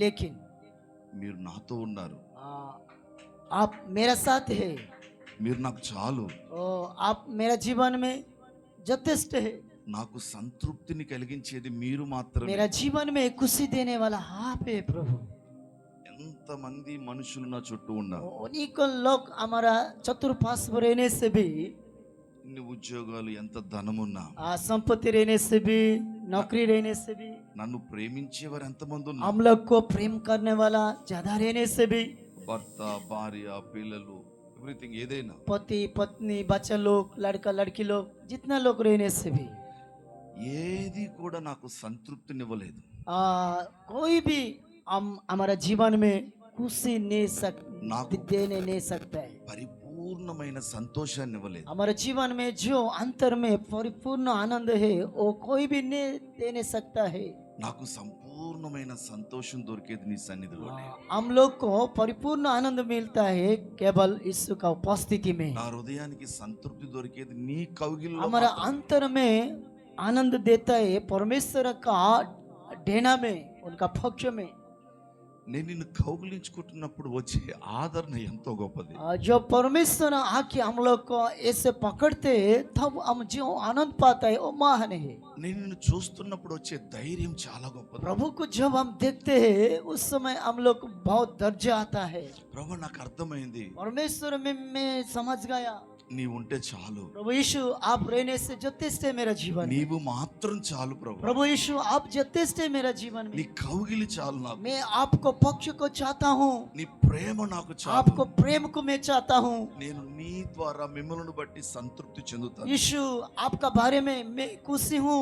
लेकिन మీరు నాతో ఉన్నారు आ, आप मेरा साथ है మీరు నాకు చాలు और आप मेरा जीवन में यथेष्ट है నాకు సంతృప్తిని కలిగించేది మీరు మాత్రమే मेरा जीवन में खुशी देने वाला आप है प्रभु ఎంతమంది మనుషులు నా చుట్టూ ఉన్నారు उन्हीं को लोग हमारा चतुर्पाश रहने से भी ఇన్ని ఉద్యోగాలు ఎంత ధనమున్నా आ, संपत्ति रहने से भी नौकरी रहने से भी నన్ను ప్రేమించేవారు ఎంతమంది ఉన్నారు हम लोग को प्रेम करने वाला ज्यादा रहने से भी భర్త భార్య పిల్లలు ఎవ్రీథింగ్ ఏదైనా पति पत्नी बच्चा लोग लड़का लड़की लोग जितना लोग रहने से भी ఏది కూడా నాకు సంతృప్తినివ్వలేదు आ, कोई भी हम हमारा जीवन में खुशी नहीं सक नाको- देने नहीं सकता है పరిపూర్ణమైన సంతోషాన్ని ఇవ్వలేదు हमारे जीवन में जो अंतर में परिपूर्ण आनंद है वो कोई भी नहीं देने सकता है నాకు సంపూర్ణమైన సంతోషం దొరికేది నీ సన్నిధిలోనే आ, हम लोग को परिपूर्ण आनंद मिलता है केवल ईश्वर का उपस्थिति में నా హృదయానికి సంతృప్తి దొరికేది నీ కౌగిల్లో हमारा మాత్రమే. अंतर में आनंद देता है परमेश्वर का डेना में उनका पक्ष में నేను నిన్ను కౌగిలించుకుంటున్నప్పుడు వచ్చే ఆదరణ ఎంతో గొప్పది आ, जब परमेश्वर आके हम लोग को ऐसे पकड़ते हैं, तब हम जो आनंद पाता है वो महान है నేను నిన్ను చూస్తున్నప్పుడు వచ్చే ధైర్యం చాలా గొప్పది प्रभु को जब हम देखते हैं उस समय हम लोग को बहुत दर्जा आता है ప్రభు నాకు అర్థమైంది परमेश्वर में मैं समझ गया నీ ఉంటే చాలు प्रभु यीशु आप रहने से जथेष्ट है मेरा जीवन నీవు మాత్రం చాలు ప్రభు प्रभु यीशु आप जथेष्ट है मेरा जीवन నీ में కౌగిలి చాలు నాకు मैं आपको पक्ष को चाहता हूँ నీ ప్రేమ నాకు చాలు आपको प्रेम को मैं चाहता हूँ నేను నీ ద్వారా మిమ్మల్ని బట్టి సంతృప్తి చెందుతాను यीशु आपका बारे में मैं खुशी हूँ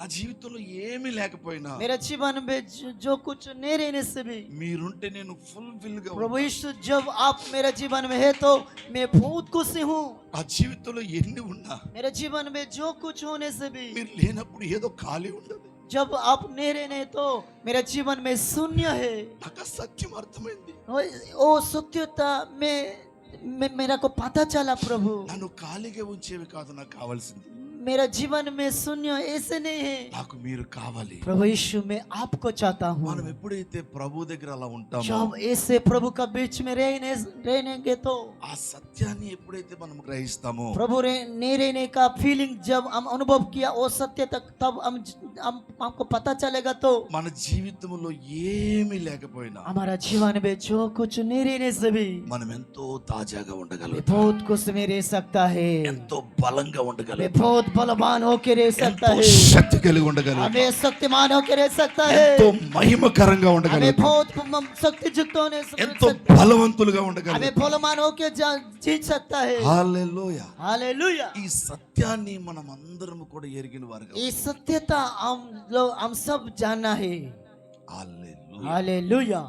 నా జీవితంలో ఏమీ లేకపోయినా मेरा जीवन में जो, जो कुछ नहीं रहने से भी మీరుంటే నేను ఫుల్ఫిల్ గా प्रभु ఉంటాను. यीशु जब आप मेरा जीवन में है तो मैं बहुत खुशी हूँ ఆ జీవితంలో ఎన్ని ఉన్నా मेरे जीवन में जो कुछ होने से भी మీరు లేనప్పుడు ఏదో ఖాళీ ఉండదు जब आप नहीं रहने तो मेरा जीवन में शून्य है నాకు ఆ సత్యం అర్థమైంది वो- वो सत्यता में में मेरा को पता चला प्रभु నన్ను ఖాళీగా ఉంచేవి కాదు నాకు కావాల్సింది मेरा जीवन में शून्य ऐसे नहीं है నాకు మీరు కావాలి प्रभु यीशु मैं आपको चाहता हूँ మనం ఎప్పుడైతే ప్రభు దగ్గర అలా ఉంటామో जब ऐसे प्रभु का बीच में रहने रहनेंगे तो ఆ సత్యాన్ని ఎప్పుడైతే మనం గ్రహిస్తామో प्रभु रे नहीं रहने का फीलिंग जब हम अनुभव किया वो सत्य तक तब हम हम हमको पता चलेगा तो మన జీవితంలో ఏమీ లేకపోయినా हमारा जीवन में जो कुछ नहीं रहने से भी మనం ఎంతో తాజాగా हमें ఉండగలం बहुत कुछ में रह सकता है ఎంతో బలంగా हमें ఉండగలం बहुत बलवान होके रह सकता ఎంతో है శక్తి కలిగి ఉండగలం हमें शक्तिमान होके रह सकता है ఎంతో మహిమకరంగా हमें ఉండగలం बहुत म- शक्तियुक्त होने से ఎంతో బలవంతులుగా ఉండగలం हमें बलवान होके जा- जीत सकता है హల్లెలూయా हालेलुया ఈ సత్యాన్ని మనం అందరం కూడా ఎరిగిన వారుగా ये सत्यता हम लोग हम सब जानना है హల్లెలూయా हालेलुया హల్లెలూయా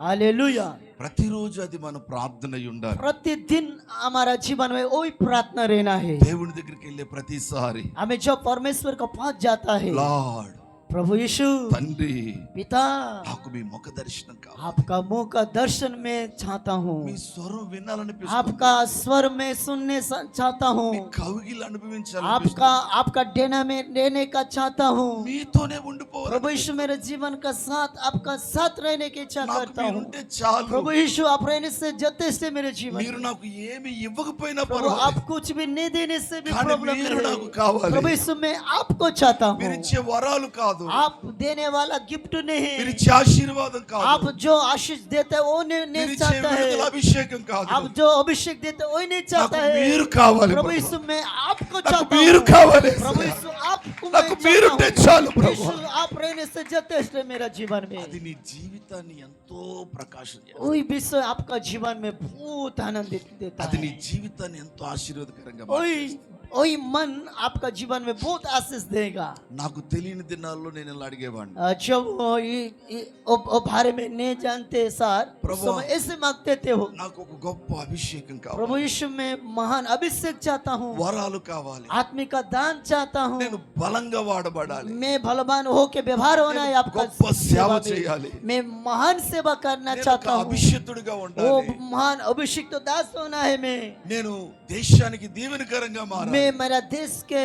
हालेलुया ప్రతిరోజు అది మన ప్రార్థన అయి ఉండాలి प्रतिदिन हमारा जीवन में वही प्रार्थना रहना है దేవుని దగ్గరికి వెళ్ళే ప్రతిసారి हमें जब परमेश्वर का पास जाता है లార్డ్ प्रभु यीशु తండ్రి पिता నాకు మీ ముఖ దర్శనం కావాలి आपका मुंह का दर्शन मैं चाहता हूँ మీ స్వరం వినాలనిపిస్తుంది आपका स्वर में सुनने सा- चाहता हूँ మీ కవిగిలు అనుభవించాలి आपका आपका डेना में रहने का चाहता हूँ మీతోనే ఉండిపోవాలి प्रभु यीशु मेरे जीवन का साथ आपका साथ रहने की इच्छा నాకు करता हूँ మీరుంటే చాలు प्रभु यीशु आप रहने से जथेष्ट है मेरे जीवन మీరు में। నాకు ఏమి ఇవ్వకపోయినా प्रभु आप పర్వాలేదు कुछ भी नहीं देने से भी కానీ प्रॉब्लम మీరు नहीं నాకు है। కావాలి प्रभु यीशु मैं आपको चाहता మీరు हूँ ఇచ్చే వరాలు కాదు आप देने वाला गिफ्ट మీరు नहीं ఇచ్చే ఆశీర్వాదం కాదు आप जो आशीष देते हैं वो नहीं, మీరు नहीं ఇచ్చే चाहता విడుదల है అభిషేకం కాదు आप जो अभिषेक देते हैं वही नहीं నాకు चाहता है మీరు కావాలి प्रभु ప్రభు. यीशु मैं आपको నాకు चाहता మీరు हूँ కావాలి प्रभु यीशु आपको मैं నాకు మీరుంటే चाहता చాలు हूँ ప్రభు यीशु आप रहने से जथेष्ट है मेरा जीवन में అది నీ జీవితాన్ని ఎంతో ప్రకాశం చేస్తుంది. वही विषय आपका जीवन में बहुत आनंद देता అది है నీ జీవితాన్ని ఎంతో ఆశీర్వాదకరంగా वही మార్చేస్తుంది. वही मन आपका जीवन में बहुत आशीष देगा నాకు తెలియని దినాల్లో నేను ఇలా అడిగేవాడిని अ, जब वो ये- ये- वो वो बारे में नहीं जानते सर उस प्रभु। समय ऐसे मांगते थे हो నాకు ఒక గొప్ప అభిషేకం प्रभु కావాలి यीशु में महान अभिषेक चाहता हूँ వరాలు కావాలి आत्मिक का दान चाहता हूँ నేను బలంగా వాడబడాలి मैं बलवान हो के व्यवहार होना है आपका గొప్ప సేవ सेवा में। చేయాలి मैं महान सेवा करना నేను ఒక चाहता हूँ అభిషేక్తుడిగా वो ఉండాలి महान अभिषिक्त दास होना है मैं నేను దేశానికి దీవెనకరంగా మారాలి मैं मेरा देश के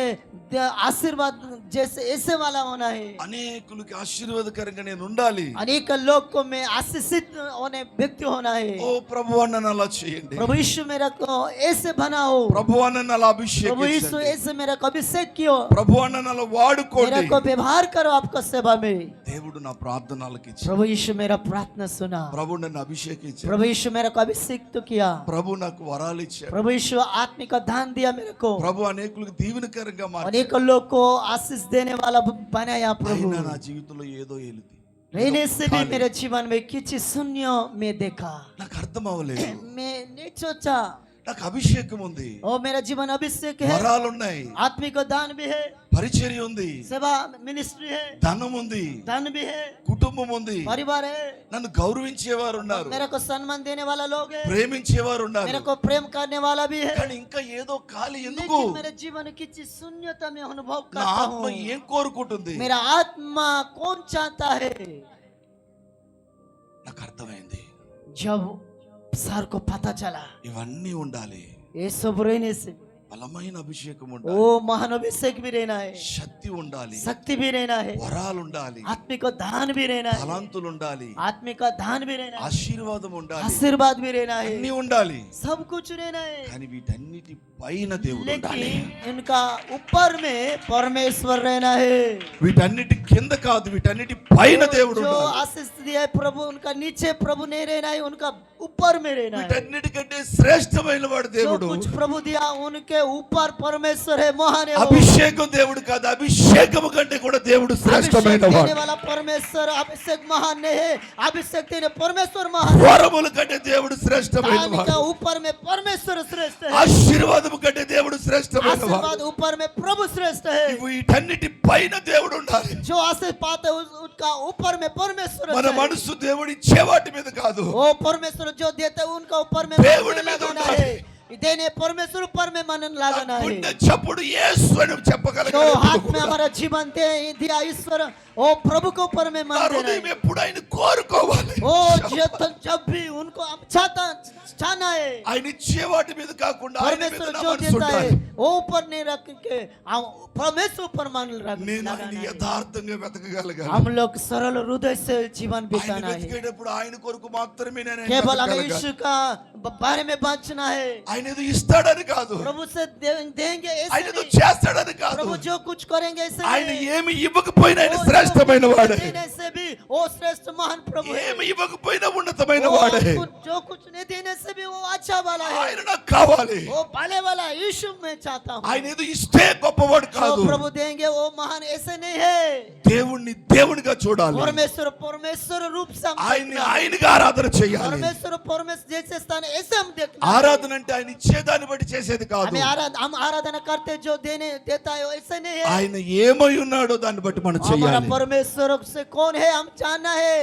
ఆశీర్వాద చేసే వాళ్ళ ఉన్నాయి అనేకులకి ఆశీర్వాదకరంగా నేను ఉండాలి. అనేక లోకం మే ఆశీషిత అనే వ్యక్తి ఉన్నాయి ఓ ప్రభు నన్ను అలా చేయండి. ప్రభు యేసు మేరకు ఏసే బనావు. ప్రభు నన్ను అలా అభిషేక్ ప్రభు యేసు ఏసే మేరకు అభిషేక్ ప్రభు నన్ను అలా వాడుకోండి. మేరకు వ్యవహార కరో ఆప్కో సేవ మే దేవుడు నా ప్రార్థనలకి ప్రభు యేసు మేర ప్రార్థన సునా. ప్రభు నన్ను అభిషేకించాడు. ప్రభు యేసు మేరకు అభిషేక్తు కియా ప్రభు నాకు వరాలు ఇచ్చాడు. ప్రభు ఆత్మిక దాన్ మేరకు. ప్రభు అనేకులకు దీవెనకరంగా अनेक लोग को आशीष देने वाला बनाया प्रभु అయినా నా జీవితంలో ఏదో ఏలింది रहने से भी खाली। मेरे जीवन में किसी शून्य में देखा నాకు అర్థం అవ్వలేదు मैं नहीं सोचा నాకు అభిషేకం ఉంది ओ मेरा जीवन अभिषेक है వరాలు ఉన్నాయి आत्मिक दान भी है పరిచర్య ఉంది सेवा मिनिस्ट्री है ధనం ఉంది धन भी है కుటుంబం ఉంది परिवार है నన్ను గౌరవించేవారు ఉన్నారు मेरे को सम्मान देने वाला लोग है ప్రేమించేవారు मेरे ఉన్నారు को प्रेम करने वाला भी है కానీ ఇంకా ఏదో ఖాళీ ఎందుకు लेकिन मेरे जीवन की चीज शून्यता में अनुभव నా करता ఆత్మ हूँ ఏం కోరుకుంటుంది मेरा आत्मा कौन चाहता है నాకు అర్థమైంది जब సార్ కో ఇవన్నీ ఉండాలి. ఏ బ్రేనేసి బలమైన అభిషేకం ఉండాలి. ఓ మహాన్ అభిషేక్ శక్తి ఉండాలి. శక్తి మీరేనా. వరాలు ఉండాలి. ఆత్మిక దాన్ మీరేనా. బలాంతులు ఉండాలి. ఆత్మిక దాన్ మీరేనా. ఆశీర్వాదం ఉండాలి. ఆశీర్వాద్ మీరేనా. అన్ని ఉండాలి. సబ్ కుచ్ కానీ వీటన్నిటి పైన దేవుడు ఉండాలి लेकिन इनका ऊपर में परमेश्वर रहना है వీటన్నిటి కింద కాదు వీటన్నిటి పైన దేవుడు जो ఉండాలి आशीष दिया है प्रभु उनका नीचे प्रभु नहीं रहना है उनका ऊपर में रहना है వీటన్నిటికంటే శ్రేష్టమైన వాడు जो దేవుడు कुछ प्रभु दिया उनके ऊपर परमेश्वर है महान है वो। అభిషేకం దేవుడు కాదు అభిషేకము కంటే కూడా దేవుడు अभिषेक శ్రేష్టమైన देने వాడు वाला परमेश्वर अभिषेक महान नहीं है अभिषेक देने परमेश्वर महान है వరముల కంటే దేవుడు శ్రేష్టమైన दान వాడు का ऊपर में परमेश्वर श्रेष्ठ है ఆశీర్వాదము కంటే దేవుడు శ్రేష్టమైన వాడు आशीर्वाद ऊपर में प्रभु श्रेष्ठ है వీటన్నిటి పైన దేవుడు ఉండాలి जो आशीष पाते हैं, उस- उसका ऊपर में परमेश्वर మన अच्छा है। మనసు దేవుడు ఇచ్చే వాటి మీద కాదు वो परमेश्वर जो देते हैं उनका ऊपर में देने परमेश्वर ऊपर में मन लगाना है గుండె చప్పుడు యేసు అని जो చెప్పగలగాలి हाथ में हमारा जीवन दे दिया ईश्वर वो प्रभु के ऊपर में నా मन देना హృదయం है ఎప్పుడు ఆయన కోరుకోవాలి ओ जब जब भी उनको हम चाहता चाहना है ఆయన ఇచ్చే వాటి మీద కాకుండా ఆయన మీద परमेश्वर నా जो మనసు देता है ఉండాలి वो ऊपर नहीं रख के हम परमेश्वर ऊपर मन रख- నేను लगाना ఆయన है। యథార్థంగా వెతకగలగాలి हम लोग सरल हृदय से जीवन ఆయన बिताना है వెతికేటప్పుడు ఆయన కొరకు మాత్రమే నేను ఆయన केवल हमें వెతకగలగాలి. यीशु का ब- बारे में बांचना है ఆయన ఏదో ఇస్తాడని కాదు प्रभु से दे- देंगे ఆయన ऐसे ఏదో नहीं చేస్తాడని కాదు प्रभु जो कुछ करेंगे ऐसे ఆయన नहीं ఏమి ఇవ్వకపోయినా ఆయన वो जो శ్రేష్టమైన कुछ వాడే देने से भी वो श्रेष्ठ महान प्रभु है ఏమి ఇవ్వకపోయినా ఉన్నతమైన वो వాడే कुछ- जो कुछ नहीं देने से भी वो अच्छा वाला है ఆయన నాకు కావాలి वो भले वाला यीशु मैं चाहता हूँ ఆయన ఏదో ఇస్తే గొప్పవాడు కాదు जो प्रभु देंगे वो महान ऐसे नहीं है దేవుణ్ణి దేవునిగా చూడాలి परमेश्वर परमेश्वर रूप से हम ఆయన్ని देखना है। ఆయనగా ఆరాధన చేయాలి परमेश्वर परमेश्वर जैसे स्थान है, ऐसे हम देखना है। ఆరాధన అంటే ఆయన ఇచ్చేదాన్ని బట్టి చేసేది కాదు हमें आराध हम आराधना करते जो देने देता है वो ऐसे नहीं है ఆయన ఏమై ఉన్నాడో దాన్ని బట్టి మనం हमारा చేయాలి परमेश्वर से कौन है हम जानना है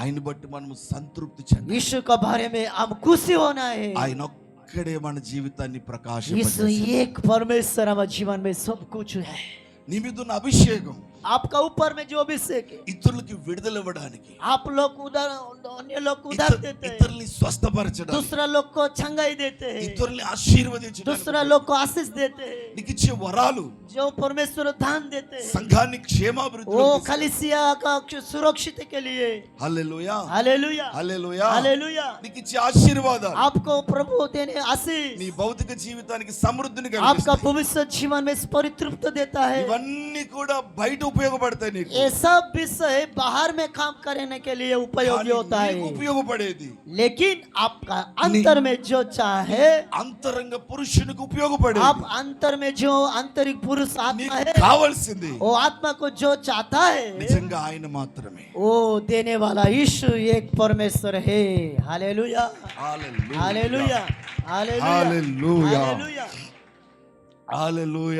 ఆయన బట్టి మనం సంతృప్తి చెందాలి यीशु के बारे में हम खुशी होना है ఆయన ఒక్కడే మన జీవితాన్ని यीशु ప్రకాశింపజేస్తాడు. एक परमेश्वर हमारे जीवन में सब कुछ है నీ మీద ఉన్న అభిషేకం आपका ऊपर में जो अभिषेक है ఇతరులకి విడుదల ఇవ్వడానికి आप लोग उधर अन्य लोग को उधर ఇతరు- देते हैं ఇతరుల్ని స్వస్థపరచడానికి दूसरा लोग को छंगाई देते हैं ఇతరుల్ని ఆశీర్వదించడానికి दूसरा लोग को आशीष देते हैं నీకు ఇచ్చే వరాలు जो परमेश्वर दान देते हैं సంఘాన్ని క్షేమాభివృద్ధి वो कलिसिया का सुरक्षित के लिए హల్లెలూయా हालेलुया హల్లెలూయా हालेलुया నీకు ఇచ్చే ఆశీర్వాదాలు आपको प्रभु देने आशीष నీ భౌతిక జీవితానికి సమృద్ధిని आपका కలిగిస్తాయి भविष्य जीवन में परितृप्त देता है ఇవన్నీ కూడా బయట ఉపయోగపడతాయి నీకు ये सब विषय बाहर में काम करने के लिए उपयोगी కానీ होता నీకు है ఉపయోగపడేది लेकिन आपका अंतर में जो चाहे అంతరంగ పురుషునికి ఉపయోగపడేది आप अंतर में जो आंतरिक पुरुष आत्मा నీకు है కావాల్సింది वो आत्मा को जो चाहता है నిజంగా ఆయన మాత్రమే वो देने वाला यीशु एक परमेश्वर है hallelujah hallelujah hallelujah hallelujah hallelujah. Hallelujah hallelujah